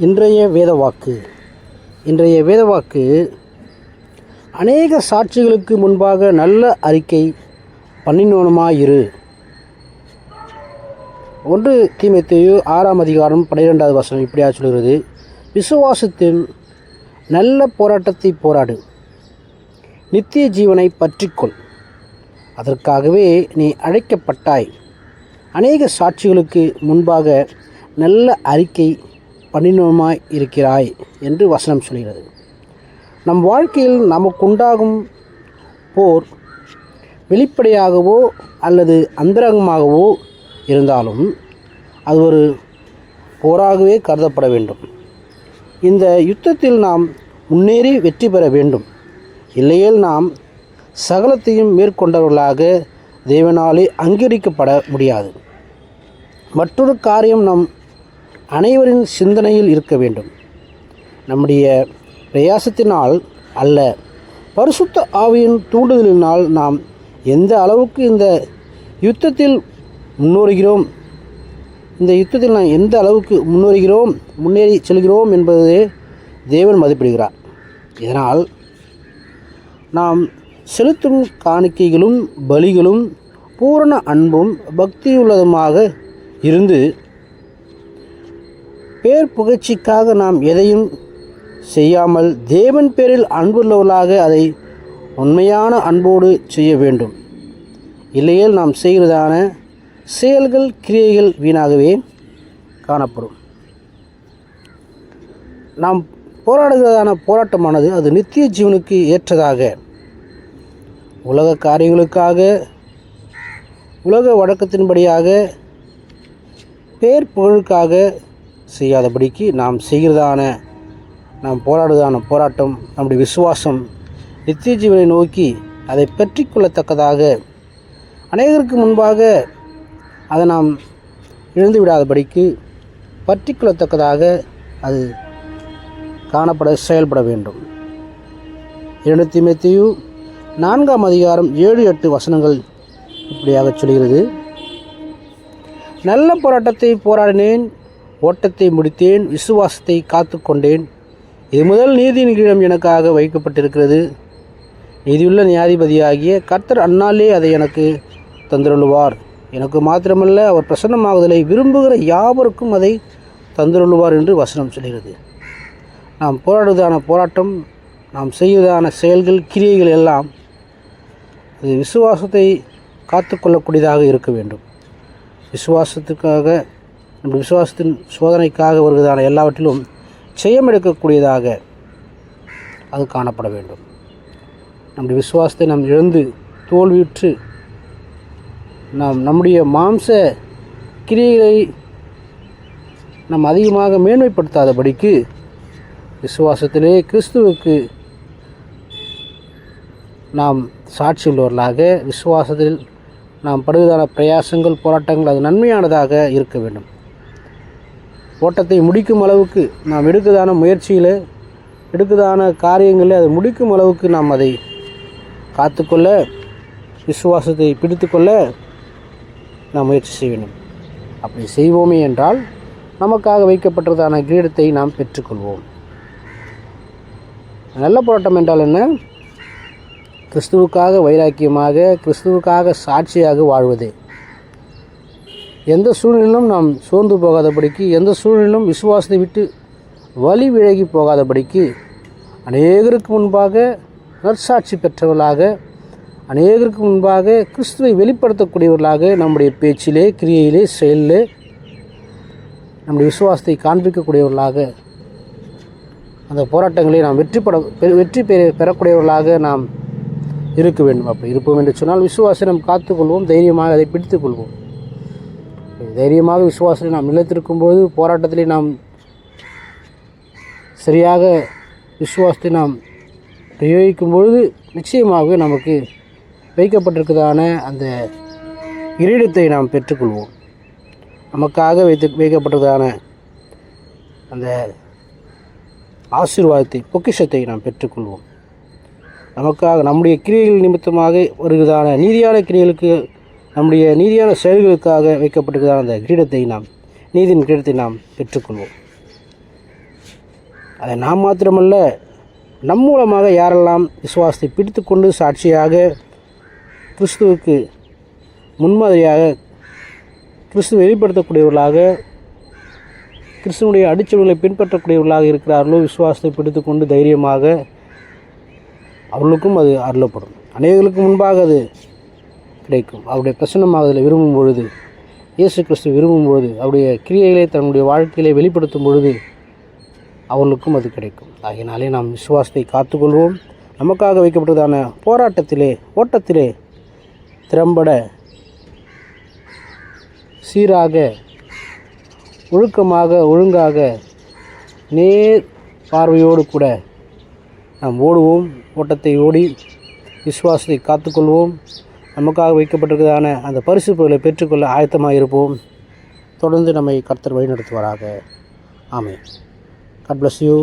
இன்றைய வேதவாக்கு. இன்றைய வேதவாக்கு அநேக சாட்சிகளுக்கு முன்பாக நல்ல அறிக்கை பண்ணினோனுமாயிரு. ஒன்று தீமைத்தையு ஆறாம் அதிகாரம் பன்னிரெண்டாவது வசனம் இப்படியா சொல்கிறது. விசுவாசத்தில் நல்ல போராட்டத்தை போராடு. நித்திய ஜீவனை பற்றிக்கொள். அதற்காகவே நீ அழைக்கப்பட்டாய். அநேக சாட்சிகளுக்கு முன்பாக நல்ல அறிக்கை பண்ணினோமாய் இருக்கிறாய் என்று வசனம் சொல்கிறது. நம் வாழ்க்கையில் நமக்குண்டாகும் போர் வெளிப்படையாகவோ அல்லது அந்தரங்கமாகவோ இருந்தாலும் அது ஒரு போராகவே கருதப்பட வேண்டும். இந்த யுத்தத்தில் நாம் முன்னேறி வெற்றி பெற வேண்டும். இல்லையேல் நாம் சகலத்தையும் மேற்கொண்டவர்களாக தேவனாலே அங்கீகரிக்கப்பட முடியாது. மற்றொரு காரியம் நம் அனைவரின் சிந்தனையில் இருக்க வேண்டும். நம்முடைய பிரயாசத்தினால் அல்ல பரிசுத்த ஆவியின் தூண்டுதலினால் நாம் எந்த அளவுக்கு இந்த யுத்தத்தில் முன்னோறுகிறோம்? இந்த யுத்தத்தில் நாம் எந்த அளவுக்கு முன்னேறுகிறோம்? முன்னேறி செல்கிறோம் என்பதை தேவன் மதிப்பிடுகிறார். இதனால் நாம் செலுத்தும் காணிக்கைகளும் பலிகளும் பூரண அன்பும் பக்தியுள்ளதுமாக இருந்து பேர் புகழ்ச்சிக்காக நாம் எதையும் செய்யாமல் தேவன் பேரில் அன்புள்ளவர்களாக அதை உண்மையான அன்போடு செய்ய வேண்டும். இல்லையேல் நாம் செய்கிறதான செயல்கள் கிரியைகள் வீணாகவே காணப்படும். நாம் போராடுகிறதான போராட்டமானது அது நித்திய ஜீவனுக்கு ஏற்றதாக உலக காரியங்களுக்காக உலக வழக்கத்தின்படியாக பேர் புகழுக்காக செய்யாதபடிக்கு நாம் செய்கிறதான நாம் போராடுவதான போராட்டம் நம்முடைய விசுவாசம் நித்திய ஜீவனை நோக்கி அதை பற்றி கொள்ளத்தக்கதாக அநேகருக்கு முன்பாக அதை நாம் இழந்து விடாதபடிக்கு பற்றி கொள்ளத்தக்கதாக அது காணப்பட செயல்பட வேண்டும். இரண்டு தீமைத்தையு நான்காம் அதிகாரம் ஏழு எட்டு வசனங்கள் இப்படியாக சொல்கிறது. நல்ல போராட்டத்தை போராடினேன் ஓட்டத்தை முடித்தேன் விசுவாசத்தை காத்து கொண்டேன் இது முதல் நீதியின் கீழம் எனக்காக வைக்கப்பட்டிருக்கிறது. நீதியுள்ள நியாதிபதியாகிய கர்த்தர் அண்ணாலே அதை எனக்கு தந்திருள்வார். எனக்கு மாத்திரமல்ல அவர் பிரசன்னமாகுதலை விரும்புகிற யாவருக்கும் அதை தந்திருள்வார் என்று வசனம் சொல்கிறது. நாம் போராடுவதான போராட்டம் நாம் செய்வதான செயல்கள் கிரியைகள் எல்லாம் அது விசுவாசத்தை காத்துக்கொள்ளக்கூடியதாக இருக்க வேண்டும். விசுவாசத்துக்காக நம்முடைய விசுவாசத்தின் சோதனைக்காக வருவதான எல்லாவற்றிலும் செய்யம் எடுக்கக்கூடியதாக அது காணப்பட வேண்டும். நம்முடைய விசுவாசத்தை நாம் இழந்து தோல்வியுற்று நாம் நம்முடைய மாம்ச கிரியைகளை நாம் அதிகமாக மேன்மைப்படுத்தாதபடிக்கு விசுவாசத்திலே கிறிஸ்துவுக்கு நாம் சாட்சியுள்ளவர்களாக விசுவாசத்தில் நாம் படுவதான பிரயாசங்கள் போராட்டங்கள் அது நன்மையானதாக இருக்க வேண்டும். ஓட்டத்தை முடிக்கும் அளவுக்கு நாம் எடுக்கதான முயற்சியில் எடுக்கதான காரியங்களில் அதை முடிக்கும் அளவுக்கு நாம் அதை காத்துக்கொள்ள விசுவாசத்தை பிடித்துக்கொள்ள நாம் முயற்சி செய்ய வேண்டும். அப்படி செய்வோமே என்றால் நமக்காக வைக்கப்பட்டதான கிரீடத்தை நாம் பெற்றுக்கொள்வோம். நல்ல போராட்டம் என்றால் என்ன? கிறிஸ்துவுக்காக வைராக்கியமாக கிறிஸ்துவுக்காக சாட்சியாக வாழ்வது. எந்த சூழ்நிலையிலும் நாம் சோர்ந்து போகாதபடிக்கு எந்த சூழ்நிலையிலும் விசுவாசத்தை விட்டு வழி விலகி போகாதபடிக்கு அநேகருக்கு முன்பாக நற்சாட்சி பெற்றவர்களாக அநேகருக்கு முன்பாக கிறிஸ்துவை வெளிப்படுத்தக்கூடியவர்களாக நம்முடைய பேச்சிலே கிரியையிலே செயலிலே நம்முடைய விசுவாசத்தை காண்பிக்கக்கூடியவர்களாக அந்த போராட்டங்களை நாம் வெற்றி பட பெ- வெற்றி பெற பெறக்கூடியவர்களாக நாம் இருக்க வேண்டும். அப்படி இருப்போம் என்று சொன்னால் விசுவாசம் நாம் காத்துக்கொள்வோம் தைரியமாக அதை பிடித்துக்கொள்வோம். தைரியமாக விசுவாசத்தை நாம் நிலைத்திருக்கும் போது போராட்டத்திலே நாம் சரியாக விசுவாசத்தை நாம் பிரயோகிக்கும் பொழுது நிச்சயமாக நமக்கு வைக்கப்பட்டிருக்கதான அந்த கிரீடத்தை நாம் பெற்றுக்கொள்வோம். நமக்காக வைத்து வைக்கப்பட்டதான அந்த ஆசீர்வாதத்தை பொக்கிஷத்தை நாம் பெற்றுக்கொள்வோம். நமக்காக நம்முடைய கிரியைகள் நிமித்தமாக வருகிறதான நீதியான கிரியைகளுக்கு நம்முடைய நீதியான செயல்களுக்காக வைக்கப்பட்டிருக்கிறதான அந்த கிரீடத்தை நாம் நீதியின் கிரீடத்தை நாம் பெற்றுக்கொள்வோம். அதை நாம் மாத்திரமல்ல நம் மூலமாக யாரெல்லாம் விசுவாசத்தை பிடித்து கொண்டு சாட்சியாக கிறிஸ்துவுக்கு முன்மாதிரியாக கிறிஸ்துவை வெளிப்படுத்தக்கூடியவர்களாக கிறிஸ்துவனுடைய அடிச்சொல்களை பின்பற்றக்கூடியவர்களாக இருக்கிறார்களோ விசுவாசத்தை பிடித்து கொண்டு தைரியமாக அவர்களுக்கும் அது அருளப்படும். அநேகர்களுக்கு முன்பாக அது கிடைக்கும். அவருடைய பிரசன்னமாகுதலை விரும்பும் பொழுது இயேசு கிறிஸ்து விரும்பும் பொழுது அவருடைய கிரியைகளை தன்னுடைய வாழ்க்கையிலே வெளிப்படுத்தும் பொழுது அவர்களுக்கும் அது கிடைக்கும். ஆகையினாலே நாம் விசுவாசத்தை காத்துக்கொள்வோம். நமக்காக வைக்கப்பட்டதான போராட்டத்திலே ஓட்டத்திலே திறம்பட சீராக ஒழுக்கமாக ஒழுங்காக நேர் பார்வையோடு கூட நாம் ஓடுவோம். ஓட்டத்தை ஓடி விசுவாசத்தை காத்துக்கொள்வோம். நமக்காக வைக்கப்பட்டிருக்கிறதான அந்த பரிசு பொருளை பெற்றுக்கொள்ள ஆயத்தமாக இருப்போம் தொடர்ந்து நம்மை கர்த்தர் வழிநடத்துவாராக. ஆமை கட் பிளஸ் யூ